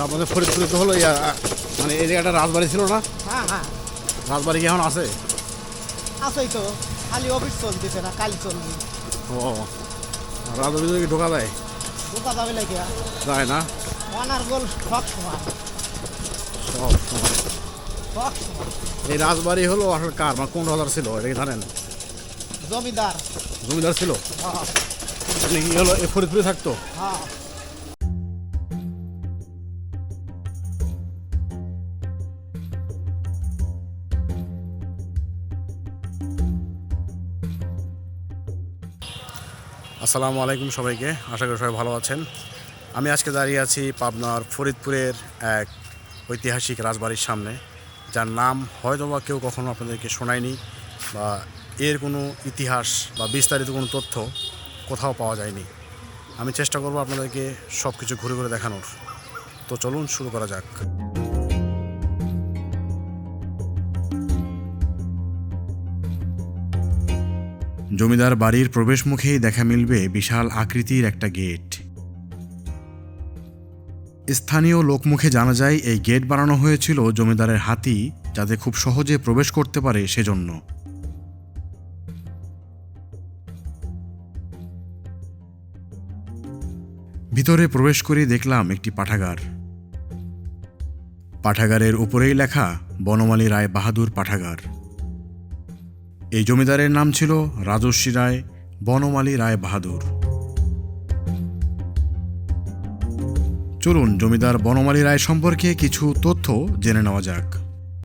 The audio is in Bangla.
তা আমাদের ফরিদপুরে তো হলো ইয়া মানে এই জায়গাটা রাজবাড়ি ছিল না? হ্যাঁ হ্যাঁ। রাজবাড়ি কি এখন আছে? আসই তো। খালি অফিস চলতেছে না কাল চলবে। ও রাজবাড়ি কি ঢোকা যায়? ঢোকা যাবে লাগে যায় না? ওয়ানার গোল সব সময়। সব সময়। সব সময়। এই রাজবাড়ি হলো আসলে কার? মানে কোন রাজার ছিল? এটা কি জানেন? জমিদার। জমিদার ছিল? হ্যাঁ। হলো এই ফরিদপুরে থাকতো? হ্যাঁ। আসসালামু আলাইকুম সবাইকে। আশা করি সবাই ভালো আছেন। আমি আজকে দাঁড়িয়ে আছি পাবনার ফরিদপুরের এক ঐতিহাসিক রাজবাড়ির সামনে, যার নাম হয়তো বা কেউ কখনো আপনাদেরকে শোনায়নি বা এর কোনো ইতিহাস বা বিস্তারিত কোনো তথ্য কোথাও পাওয়া যায়নি। আমি চেষ্টা করব আপনাদেরকে সব কিছু ঘুরে ঘুরে দেখানোর। তো চলুন শুরু করা যাক। জমিদার বাড়ির প্রবেশমুখেই দেখা মিলবে বিশাল আকৃতির একটা গেট। স্থানীয় লোকমুখে জানা যায়, এই গেট বানানো হয়েছিল জমিদারের হাতি, যাতে খুব সহজে প্রবেশ করতে পারে সেজন্য। ভিতরে প্রবেশ করে দেখলাম একটি পাঠাগার। পাঠাগারের উপরেই লেখা, বনমালী রায় বাহাদুর পাঠাগার। এই জমিদারের নাম ছিল রাজস্বী রায় বনমালী রায় বাহাদুর। চলুন জমিদার বনমালী রায় সম্পর্কে কিছু তথ্য জেনে নেওয়া যাক।